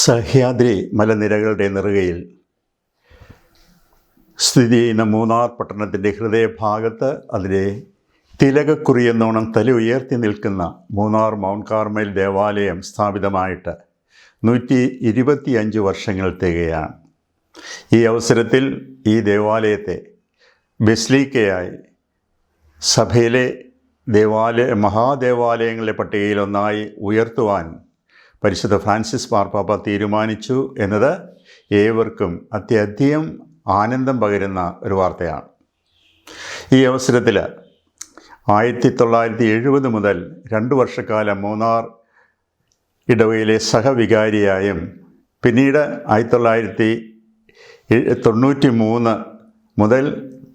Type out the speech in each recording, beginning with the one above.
സഹ്യാദ്രി മലനിരകളുടെ നെറുകയിൽ. സ്ഥിതി ചെയ്യുന്ന മൂന്നാർ പട്ടണത്തിന്റെ ഹൃദയഭാഗത്ത് അതിലെ തിലകക്കുറി എന്നോണം തല ഉയർത്തി നിൽക്കുന്ന മൂന്നാർ മൗണ്ട് കാർമൽ ദേവാലയം സ്ഥാപിതമായിട്ട് നൂറ്റി ഇരുപത്തിയഞ്ച് വർഷങ്ങൾ തികയാണ്. ഈ അവസരത്തിൽ ഈ ദേവാലയത്തെ ബെസ്ലീക്കയായി സഭയിലെ ദേവാലയ മഹാദേവാലയങ്ങളുടെ പട്ടികയിലൊന്നായി ഉയർത്തുവാൻ പരിശുദ്ധ ഫ്രാൻസിസ് മാർപ്പാപ്പ തീരുമാനിച്ചു എന്നത് ഏവർക്കും അത്യധികം ആനന്ദം പകരുന്ന ഒരു വാർത്തയാണ്. ഈ അവസരത്തിൽ ആയിരത്തി തൊള്ളായിരത്തി എഴുപത് മുതൽ രണ്ട് വർഷക്കാലം മൂന്നാർ ഇടവയിലെ സഹവികാരിയായും പിന്നീട് ആയിരത്തി തൊള്ളായിരത്തി തൊണ്ണൂറ്റി മൂന്ന് മുതൽ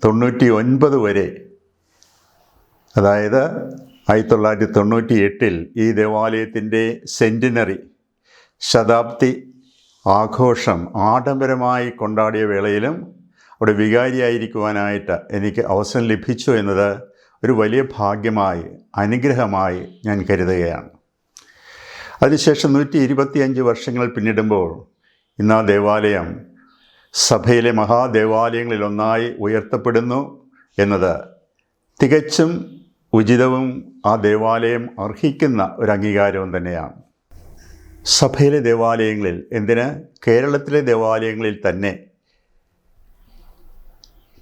തൊണ്ണൂറ്റി ഒൻപത് വരെ അതായത് ആയിരത്തി തൊള്ളായിരത്തി തൊണ്ണൂറ്റി എട്ടിൽ ഈ ദേവാലയത്തിന്റെ സെന്റിനറി ശതാബ്ദി ആഘോഷം ആഡംബരമായി കൊണ്ടാടിയ വേളയിലും അവിടെ വികാരിയായിരിക്കുവാനായിട്ട് എനിക്ക് അവസരം ലഭിച്ചു എന്നത് ഒരു വലിയ ഭാഗ്യമായി അനുഗ്രഹമായി ഞാൻ കരുതുകയാണ്. അതിനുശേഷം നൂറ്റി ഇരുപത്തിയഞ്ച് വർഷങ്ങൾ പിന്നിടുമ്പോൾ ഇന്ന് ആ ദേവാലയം സഭയിലെ മഹാദേവാലയങ്ങളിലൊന്നായി ഉയർത്തപ്പെടുന്നു എന്നത് തികച്ചും ഉചിതവും ആ ദേവാലയം അർഹിക്കുന്ന ഒരു അംഗീകാരവും തന്നെയാണ്. സഭയിലെ ദേവാലയങ്ങളിൽ എന്തിന്? കേരളത്തിലെ ദേവാലയങ്ങളിൽ തന്നെ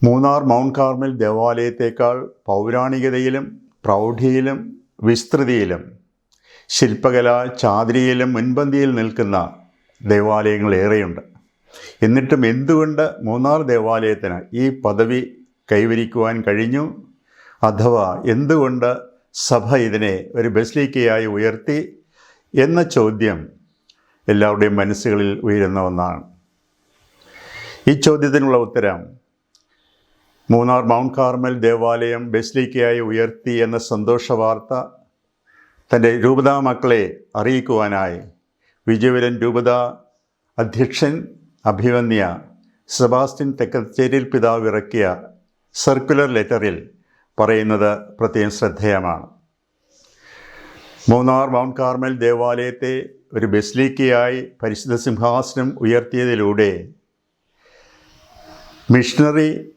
മൂന്നാർ മൗണ്ട് കാർമൽ ദേവാലയത്തേക്കാൾ പൗരാണികതയിലും പ്രൗഢിയിലും വിസ്തൃതിയിലും ശില്പകല ചാതിരിയിലും മുൻപന്തിയിൽ നിൽക്കുന്ന ദേവാലയങ്ങൾ ഏറെയുണ്ട്. എന്നിട്ടും എന്തുകൊണ്ട് മൂന്നാർ ദേവാലയത്തിന് ഈ പദവി കൈവരിക്കുവാൻ കഴിഞ്ഞു? അഥവാ എന്തുകൊണ്ട് സഭ ഇതിനെ ഒരു ബസ്ലീക്കയായി ഉയർത്തി എന്ന ചോദ്യം എല്ലാവരുടെയും മനസ്സുകളിൽ ഉയരുന്ന ഒന്നാണ്. ഈ ചോദ്യത്തിനുള്ള ഉത്തരം മൂന്നാർ മൗണ്ട് കാർമൽ ദേവാലയം ബസ്ലീക്കയായി ഉയർത്തി എന്ന സന്തോഷ വാർത്ത തന്റെ രൂപതാ മക്കളെ അറിയിക്കുവാനായി വിജയവരൻ രൂപത അധ്യക്ഷൻ അഭിവന്യ സെബാസ്റ്റിൻ തെക്കച്ചേരിൽ പിതാവ് ഇറക്കിയ സർക്കുലർ ലെറ്ററിൽ പറയുന്നത് പ്രത്യേകം ശ്രദ്ധേയമാണ്. മൂന്നാർ മൗണ്ട് കാർമൽ ദേവാലയത്തെ ഒരു ബസ്ലീക്കയായി പരിശുദ്ധ സിംഹാസനം ഉയർത്തിയതിലൂടെ മിഷണറി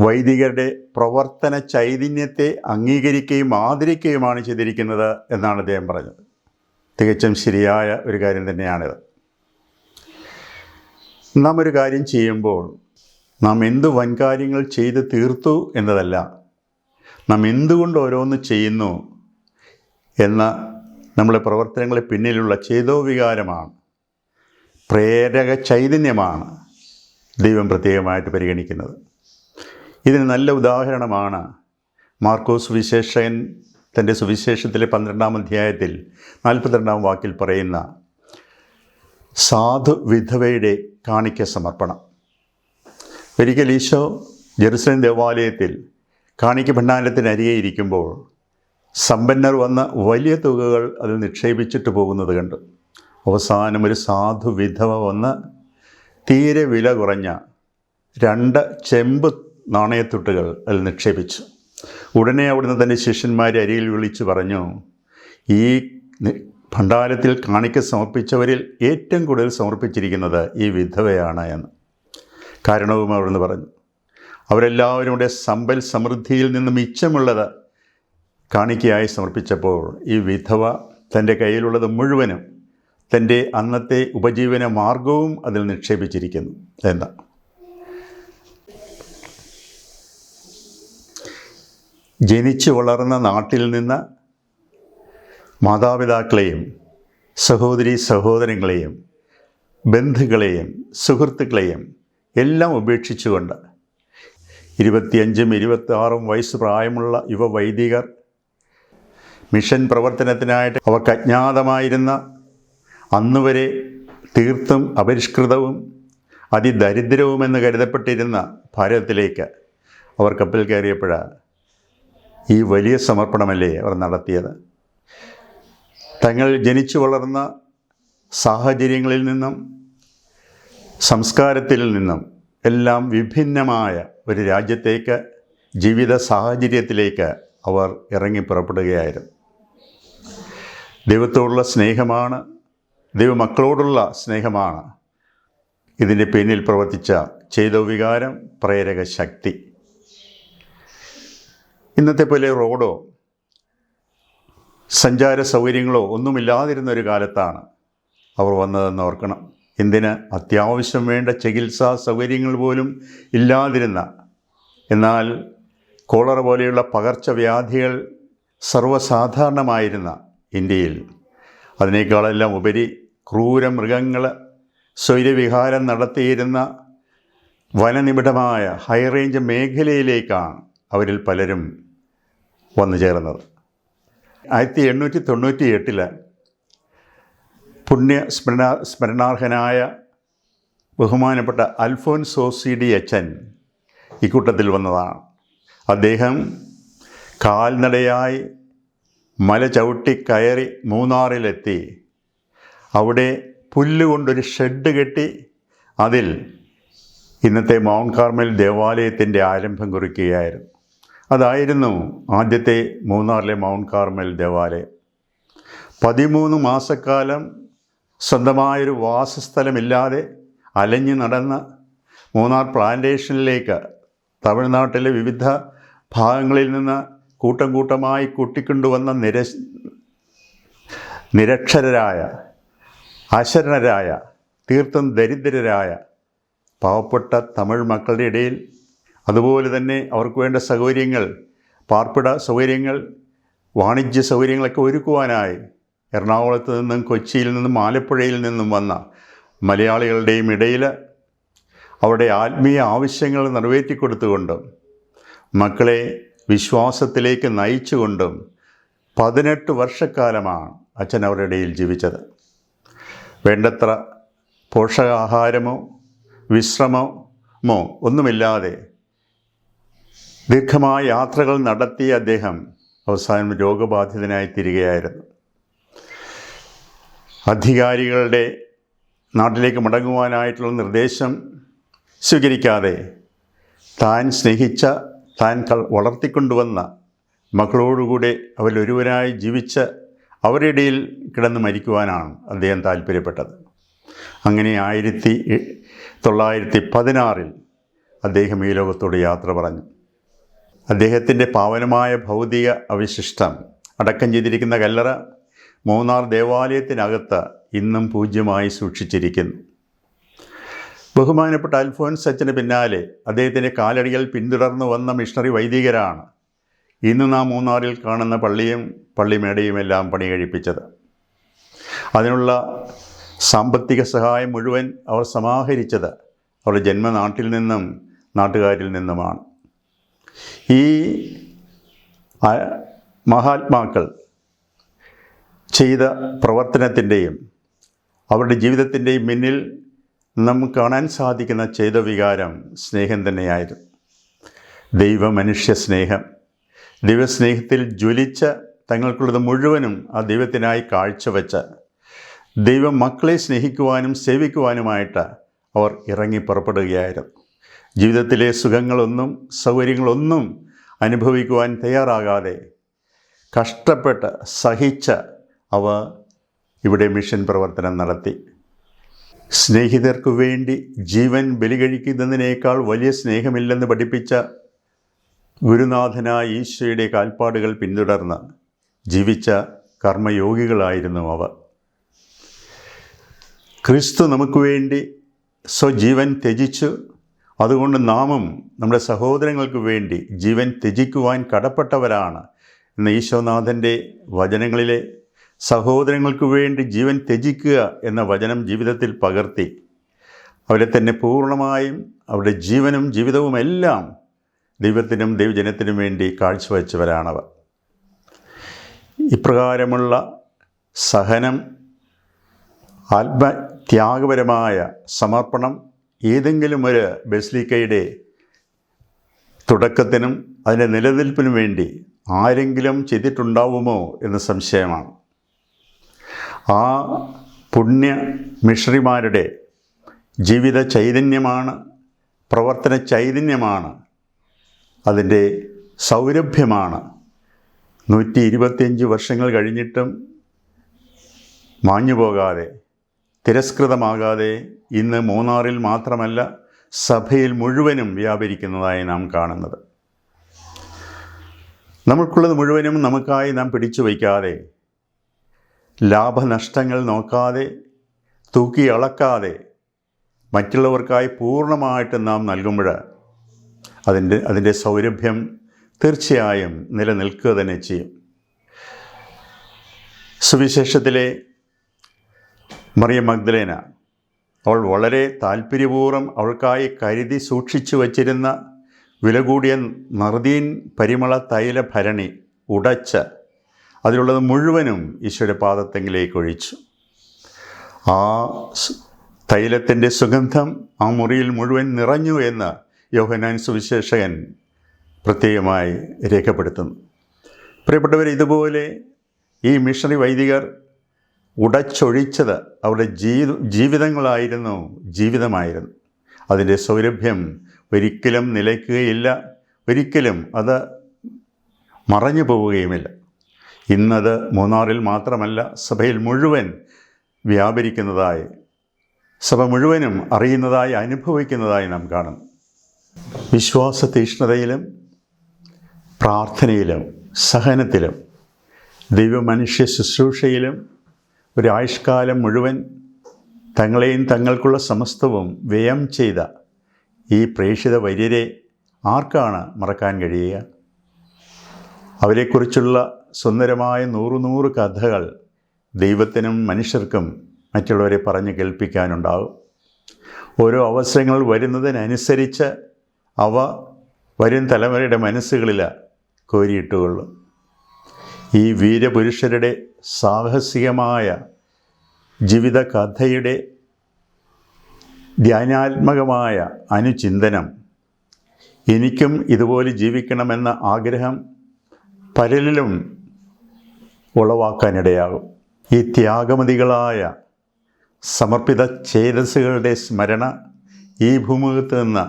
വൈദികരുടെ പ്രവർത്തന ചൈതന്യത്തെ അംഗീകരിക്കുകയും ആദരിക്കുകയുമാണ് ചെയ്തിരിക്കുന്നത് എന്നാണ് അദ്ദേഹം പറഞ്ഞത്. തികച്ചും ശരിയായ ഒരു കാര്യം തന്നെയാണിത്. നാം ഒരു കാര്യം ചെയ്യുമ്പോൾ നാം എന്ത് വൻകാര്യങ്ങൾ ചെയ്ത് തീർത്തു എന്നതല്ല. നാം എന്തുകൊണ്ട് ഓരോന്ന് ചെയ്യുന്നു എന്ന നമ്മുടെ പ്രവർത്തനങ്ങളെ പിന്നിലുള്ള ചേതോവികാരമാണ്. പ്രേരക ചൈതന്യമാണ് ദൈവം പ്രത്യേകമായിട്ട് പരിഗണിക്കുന്നത്. ഇതിന് നല്ല ഉദാഹരണമാണ് മാർക്കോസ് സുവിശേഷൻ തന്റെ സുവിശേഷത്തിലെ പന്ത്രണ്ടാം അധ്യായത്തിൽ നാൽപ്പത്തിരണ്ടാം വാക്കിൽ പറയുന്ന സാധു വിധവയുടെ കാണിക്ക സമർപ്പണം. ഒരിക്കൽ ഈശോ ജെറുസലേം ദേവാലയത്തിൽ കാണിക്ക ഭണ്ഡാരത്തിനരികെ ഇരിക്കുമ്പോൾ സമ്പന്നർ വന്ന വലിയ തുകകൾ അതിൽ നിക്ഷേപിച്ചിട്ട് പോകുന്നത് കണ്ടു. അവസാനം ഒരു സാധു വിധവ വന്ന് തീരെ വില കുറഞ്ഞ രണ്ട് ചെമ്പ് നാണയത്തുട്ടുകൾ അതിൽ നിക്ഷേപിച്ചു. ഉടനെ അവിടുന്ന് തന്റെ ശിഷ്യന്മാരെ അരിയിൽ വിളിച്ചു പറഞ്ഞു ഈ ഭണ്ഡാരത്തിൽ കാണിക്ക സമർപ്പിച്ചവരിൽ ഏറ്റവും കൂടുതൽ സമർപ്പിച്ചിരിക്കുന്നത് ഈ വിധവയാണ് എന്ന്. കാരണവും അവിടുന്ന് പറഞ്ഞു. അവരെല്ലാവരും കൂടെ സമ്പൽ സമൃദ്ധിയിൽ നിന്ന് മിച്ചമുള്ളത് കാണിക്കയായി സമർപ്പിച്ചപ്പോൾ ഈ വിധവ തന്റെ കയ്യിലുള്ളത് മുഴുവനും തന്റെ അന്നത്തെ ഉപജീവന മാർഗവും അതിൽ നിക്ഷേപിച്ചിരിക്കുന്നു. എന്താ? ജനിച്ചു വളർന്ന നാട്ടിൽ നിന്ന് മാതാപിതാക്കളെയും സഹോദരി സഹോദരങ്ങളെയും ബന്ധുക്കളെയും സുഹൃത്തുക്കളെയും എല്ലാം ഉപേക്ഷിച്ചുകൊണ്ട് ഇരുപത്തിയഞ്ചും ഇരുപത്തിയാറും വയസ്സ് പ്രായമുള്ള യുവ വൈദികർ മിഷൻ പ്രവർത്തനത്തിനായിട്ട് അവർക്ക് അജ്ഞാതമായിരുന്ന അന്നുവരെ തീർത്തും അപരിഷ്കൃതവും അതിദരിദ്രവുമെന്ന് കരുതപ്പെട്ടിരുന്ന ഭാരതത്തിലേക്ക് അവർ കപ്പിൽ കയറിയപ്പോഴാണ് ഈ വലിയ സമർപ്പണമല്ലേ അവർ നടത്തിയത്. തങ്ങൾ ജനിച്ചു വളർന്ന സാഹചര്യങ്ങളിൽ നിന്നും സംസ്കാരത്തിൽ നിന്നും എല്ലാം വിഭിന്നമായ ഒരു രാജ്യത്തേക്ക് ജീവിത സാഹചര്യത്തിലേക്ക് അവർ ഇറങ്ങി പുറപ്പെടുകയായിരുന്നു. ദൈവത്തോടുള്ള സ്നേഹമാണ് ദൈവമക്കളോടുള്ള സ്നേഹമാണ് ഇതിന്റെ പിന്നിൽ പ്രവർത്തിച്ച ചെയ്ത വികാരം പ്രേരക ശക്തി. ഇന്നത്തെ പോലെ റോഡോ സഞ്ചാര സൗകര്യങ്ങളോ ഒന്നുമില്ലാതിരുന്ന ഒരു കാലത്താണ് അവർ വന്നതെന്ന് ഓർക്കണം. എന്തിന്? അത്യാവശ്യം വേണ്ട ചികിത്സാ സൗകര്യങ്ങൾ പോലും ഇല്ലാതിരുന്ന. എന്നാൽ കോളറ പോലെയുള്ള പകർച്ചവ്യാധികൾ സർവസാധാരണമായിരുന്ന ഇന്ത്യയിൽ. അതിനേക്കാളെല്ലാം ഉപരി ക്രൂര മൃഗങ്ങൾ സ്വൈരവിഹാരം നടത്തിയിരുന്ന വനനിബിഡമായ ഹൈറേഞ്ച് മേഖലയിലേക്കാണ് അവരിൽ പലരും വന്നു ചേർന്നത്. ആയിരത്തി എണ്ണൂറ്റി തൊണ്ണൂറ്റി എട്ടിൽ പുണ്യ സ്മരണ സ്മരണാർഹനായ ബഹുമാനപ്പെട്ട അൽഫോൻസോ സി ഡി അച്ഛൻ ഇക്കൂട്ടത്തിൽ വന്നതാണ്. അദ്ദേഹം കാൽനടയായി മല ചവിട്ടി കയറി മൂന്നാറിലെത്തി. അവിടെ പുല്ലുകൊണ്ടൊരു ഷെഡ് കെട്ടി അതിൽ ഇന്നത്തെ മൗണ്ട് കാർമൽ ദേവാലയത്തിന്റെ ആരംഭം കുറിക്കുകയായിരുന്നു. അതായിരുന്നു ആദ്യത്തെ മൂന്നാറിലെ മൗണ്ട് കാർമൽ ദേവാലയം. പതിമൂന്ന് മാസക്കാലം സ്വന്തമായൊരു വാസസ്ഥലമില്ലാതെ അലഞ്ഞു നടന്ന് മൂന്നാർ പ്ലാന്റേഷനിലേക്ക് തമിഴ്നാട്ടിലെ വിവിധ ഭാഗങ്ങളിൽ നിന്ന് കൂട്ടം കൂട്ടമായി കൂട്ടിക്കൊണ്ടുവന്ന നിര നിരക്ഷരരായ അശരണരായ തീർത്തും ദരിദ്രരായ പാവപ്പെട്ട തമിഴ് മക്കളുടെ ഇടയിൽ അതുപോലെ തന്നെ അവർക്ക് വേണ്ട സൗകര്യങ്ങൾ പാർപ്പിട സൗകര്യങ്ങൾ വാണിജ്യ സൗകര്യങ്ങളൊക്കെ ഒരുക്കുവാനായി എറണാകുളത്ത് നിന്നും കൊച്ചിയിൽ നിന്നും ആലപ്പുഴയിൽ നിന്നും വന്ന മലയാളികളുടെയും ഇടയിൽ അവരുടെ ആത്മീയ ആവശ്യങ്ങൾ നിറവേറ്റിക്കൊടുത്തുകൊണ്ടും മക്കളെ വിശ്വാസത്തിലേക്ക് നയിച്ചുകൊണ്ടും പതിനെട്ട് വർഷക്കാലമാണ് അച്ഛൻ അവരുടെ ഇടയിൽ ജീവിച്ചത്. വേണ്ടത്ര പോഷകാഹാരമോ വിശ്രമമോ ഒന്നുമില്ലാതെ ദീർഘമായ യാത്രകൾ നടത്തിയ അദ്ദേഹം അവസാനം രോഗബാധിതനായി തിരികെയായിരുന്നു. അധികാരികളുടെ നാട്ടിലേക്ക് മടങ്ങുവാനായിട്ടുള്ള നിർദ്ദേശം സ്വീകരിക്കാതെ താൻ സ്നേഹിച്ച താൻ വളർത്തിക്കൊണ്ടുവന്ന മക്കളോടുകൂടെ അവരൊരുവനായി ജീവിച്ച് അവരുടെ കിടന്ന് മരിക്കുവാനാണ് അദ്ദേഹം താല്പര്യപ്പെട്ടത്. അങ്ങനെ ആയിരത്തി തൊള്ളായിരത്തി പതിനാറിൽ അദ്ദേഹം ഈ ലോകത്തോട് യാത്ര പറഞ്ഞു. അദ്ദേഹത്തിന്റെ പാവനമായ ഭൗതിക അവശിഷ്ടം അടക്കം ചെയ്തിരിക്കുന്ന കല്ലറ മൂന്നാർ ദേവാലയത്തിനകത്ത് ഇന്നും പൂജ്യമായി സൂക്ഷിച്ചിരിക്കുന്നു. ബഹുമാനപ്പെട്ട അൽഫോൻസ് അച്ഛന് പിന്നാലെ അദ്ദേഹത്തിന്റെ കാലടികൾ പിന്തുടർന്നു വന്ന മിഷണറി വൈദികരാണ് ഇന്ന് നാം മൂന്നാറിൽ കാണുന്ന പള്ളിയും പള്ളിമേടയും എല്ലാം പണി കഴിപ്പിച്ചത് അതിനുള്ള സാമ്പത്തിക സഹായം മുഴുവൻ അവർ സമാഹരിച്ചത് അവരുടെ ജന്മനാട്ടിൽ നിന്നും നാട്ടുകാരിൽ നിന്നുമാണ്. ഈ മഹാത്മാക്കൾ ചെയ്ത പ്രവർത്തനത്തിന്റെയും അവരുടെ ജീവിതത്തിന്റെയും മുന്നിൽ നമുക്ക് കാണാൻ സാധിക്കുന്ന ചെയ്ത വികാരം സ്നേഹം തന്നെയായിരുന്നു ദൈവമനുഷ്യ സ്നേഹം. ദൈവസ്നേഹത്തിൽ ജ്വലിച്ച തങ്ങൾക്കുള്ളത് മുഴുവനും ആ ദൈവത്തിനായി കാഴ്ചവെച്ച ദൈവം മക്കളെ സ്നേഹിക്കുവാനും സേവിക്കുവാനുമായിട്ട് അവർ ഇറങ്ങി പുറപ്പെടുകയായിരുന്നു. ജീവിതത്തിലെ സുഖങ്ങളൊന്നും സൗകര്യങ്ങളൊന്നും അനുഭവിക്കുവാൻ തയ്യാറാകാതെ കഷ്ടപ്പെട്ട് സഹിച്ച് അവ ഇവിടെ മിഷൻ പ്രവർത്തനം നടത്തി. സ്നേഹിതർക്കു വേണ്ടി ജീവൻ ബലികഴിക്കുന്നതിനേക്കാൾ വലിയ സ്നേഹമില്ലെന്ന് പഠിപ്പിച്ച ഗുരുനാഥനായ ഈശോയുടെ കാൽപ്പാടുകൾ പിന്തുടർന്ന് ജീവിച്ച കർമ്മയോഗികളായിരുന്നു അവ. ക്രിസ്തു നമുക്ക് വേണ്ടി സ്വജീവൻ ത്യജിച്ചു. അതുകൊണ്ട് നാമും നമ്മുടെ സഹോദരങ്ങൾക്ക് വേണ്ടി ജീവൻ ത്യജിക്കുവാൻ കടപ്പെട്ടവരാണ്. എന്ന ഈശോനാഥന്റെ വചനങ്ങളിലെ സഹോദരങ്ങൾക്ക് വേണ്ടി ജീവൻ ത്യജിക്കുക എന്ന വചനം ജീവിതത്തിൽ പകർത്തി. അവരെ തന്നെ പൂർണമായും അവരുടെ ജീവനും ജീവിതവും എല്ലാം ദൈവത്തിനും ദൈവജനത്തിനും വേണ്ടി കാഴ്ചവെച്ചവരാണവർ. ഇപ്രകാരമുള്ള സഹനം ആത്മത്യാഗപരമായ സമർപ്പണം ഏതെങ്കിലും ഒരു ബസ്ലിക്കയുടെ തുടക്കത്തിനും അതിന്റെ നിലനിൽപ്പിനും വേണ്ടി ആരെങ്കിലും ചെയ്തിട്ടുണ്ടാവുമോ എന്ന് സംശയമാണ്. ആ പുണ്യ മിഷണറിമാരുടെ ജീവിത ചൈതന്യമാണ് പ്രവർത്തന ചൈതന്യമാണ് അതിന്റെ സൗരഭ്യമാണ്. നൂറ്റി ഇരുപത്തിയഞ്ച് വർഷങ്ങൾ കഴിഞ്ഞിട്ടും മാഞ്ഞു പോകാതെ തിരസ്കൃതമാകാതെ ഇന്ന് മൂന്നാറിൽ മാത്രമല്ല സഭയിൽ മുഴുവനും വ്യാപരിക്കുന്നതായി നാം കാണുന്നത്. നമുക്കുള്ളത് മുഴുവനും നമുക്കായി നാം പിടിച്ചു വയ്ക്കാതെ ലാഭനഷ്ടങ്ങൾ നോക്കാതെ തൂക്കി അളക്കാതെ മറ്റുള്ളവർക്കായി പൂർണമായിട്ട് നാം നൽകുമ്പോൾ അതിന്റെ അതിന്റെ സൗരഭ്യം തീർച്ചയായും നിലനിൽക്കുക തന്നെ ചെയ്യും. സുവിശേഷത്തിലെ മറിയ മഗ്ദലേന അവൾ വളരെ താല്പര്യപൂർവം അവൾക്കായി കരുതി സൂക്ഷിച്ചു വച്ചിരുന്ന വില കൂടിയ നറുദീൻ പരിമള തൈല ഭരണി ഉടച്ച് അതിലുള്ളത് മുഴുവനും ഈശോയുടെ പാദത്തെങ്കിലേക്ക് ഒഴിച്ചു. ആ തൈലത്തിന്റെ സുഗന്ധം ആ മുറിയിൽ മുഴുവൻ നിറഞ്ഞു എന്ന് യോഹനാൻ സുവിശേഷകൻ പ്രത്യേകമായി രേഖപ്പെടുത്തുന്നു. പ്രിയപ്പെട്ടവർ ഇതുപോലെ ഈ മിഷണറി വൈദികർ ഉടച്ചൊഴിച്ചത് അവരുടെ ജീവി ജീവിതങ്ങളായിരുന്നു ജീവിതമായിരുന്നു. അതിന്റെ സൗരഭ്യം ഒരിക്കലും നിലയ്ക്കുകയില്ല. ഒരിക്കലും അത് മറഞ്ഞു പോവുകയുമില്ല. ഇന്നത് മൂന്നാറിൽ മാത്രമല്ല സഭയിൽ മുഴുവൻ വ്യാപരിക്കുന്നതായി സഭ മുഴുവനും അറിയുന്നതായി അനുഭവിക്കുന്നതായി നാം കാണും വിശ്വാസ തീഷ്ണതയിലും പ്രാർത്ഥനയിലും സഹനത്തിലും ദൈവമനുഷ്യ ശുശ്രൂഷയിലും ഒരു ആയുഷ്കാലം മുഴുവൻ തങ്ങളെയും തങ്ങൾക്കുള്ള സമസ്തവും വ്യയം ചെയ്ത ഈ പ്രേക്ഷിത വര്യരെ ആർക്കാണ് മറക്കാൻ കഴിയുക? അവരെക്കുറിച്ചുള്ള സുന്ദരമായ നൂറു നൂറ് കഥകൾ ദൈവത്തിനും മനുഷ്യർക്കും മറ്റുള്ളവരെ പറഞ്ഞ് കേൾപ്പിക്കാനുണ്ടാകും. ഓരോ അവസരങ്ങൾ വരുന്നതിനനുസരിച്ച് അവ വരും തലമുറയുടെ മനസ്സുകളിൽ കോരിയിട്ടുകൊള്ളും. ഈ വീരപുരുഷരുടെ സാഹസികമായ ജീവിത കഥയുടെ ധ്യാനാത്മകമായ അനുചിന്തനം എനിക്കും ഇതുപോലെ ജീവിക്കണമെന്ന ആഗ്രഹം പലരിലും ഉളവാക്കാനിടയാകും. ഈ ത്യാഗമതികളായ സമർപ്പിത ചേതസ്സുകളുടെ സ്മരണ ഈ ഭൂമുഖത്ത് നിന്ന്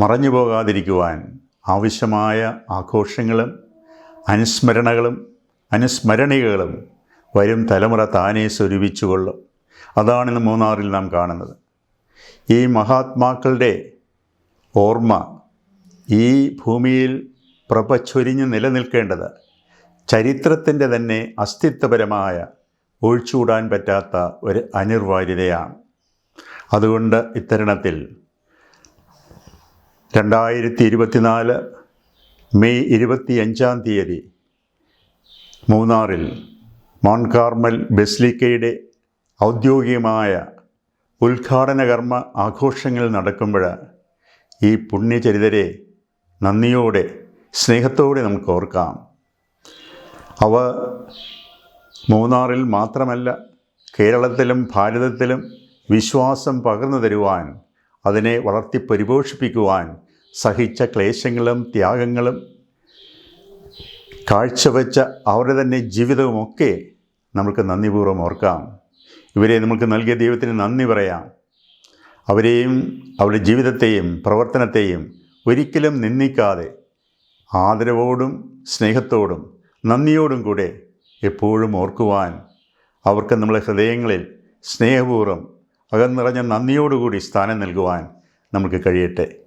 മറഞ്ഞു പോകാതിരിക്കുവാൻ ആവശ്യമായ ആഘോഷങ്ങളും അനുസ്മരണകളും അനുസ്മരണികകളും വരും തലമുറ താനെ സ്വരൂപിച്ചുകൊള്ളും. അതാണ് ഇന്ന് മൂന്നാറിൽ നാം കാണുന്നത്. ഈ മഹാത്മാക്കളുടെ ഓർമ്മ ഈ ഭൂമിയിൽ പ്രപച്ചൊരിഞ്ഞ് ചൊരിഞ്ഞ് നിലനിൽക്കേണ്ടത് ചരിത്രത്തിന്റെ തന്നെ അസ്തിത്വപരമായ ഒഴിച്ചുകൂടാൻ പറ്റാത്ത ഒരു അനിർവാര്യതയാണ്. അതുകൊണ്ട് ഇത്തരണത്തിൽ രണ്ടായിരത്തി ഇരുപത്തിനാല് മെയ് ഇരുപത്തിയഞ്ചാം തീയതി മൂന്നാറിൽ മൗണ്ട് കാർമൽ ബെസ്ലിക്കയുടെ ഔദ്യോഗികമായ ഉദ്ഘാടന കർമ്മ ആഘോഷങ്ങൾ നടക്കുമ്പോൾ ഈ പുണ്യചരിതരെ നന്ദിയോടെ സ്നേഹത്തോടെ നമുക്ക് ഓർക്കാം. അവ മൂന്നാറിൽ മാത്രമല്ല കേരളത്തിലും ഭാരതത്തിലും വിശ്വാസം പകർന്നു തരുവാൻ അതിനെ വളർത്തി പരിപോഷിപ്പിക്കുവാൻ സഹിച്ച ക്ലേശങ്ങളും ത്യാഗങ്ങളും കാഴ്ചവെച്ച അവരുടെ തന്നെ ജീവിതവുമൊക്കെ നമുക്ക് നന്ദിപൂർവം ഓർക്കാം. ഇവരെ നമുക്ക് നൽകിയ ദൈവത്തിന് നന്ദി പറയാം. അവരെയും അവരുടെ ജീവിതത്തെയും പ്രവർത്തനത്തെയും ഒരിക്കലും നിന്ദിക്കാതെ ആദരവോടും സ്നേഹത്തോടും നന്ദിയോടും കൂടെ എപ്പോഴും ഓർക്കുവാൻ അവർക്ക് നമ്മളെ ഹൃദയങ്ങളിൽ സ്നേഹപൂർവം അകന്നിറഞ്ഞ നന്ദിയോടുകൂടി സ്ഥാനം നൽകുവാൻ നമുക്ക് കഴിയട്ടെ.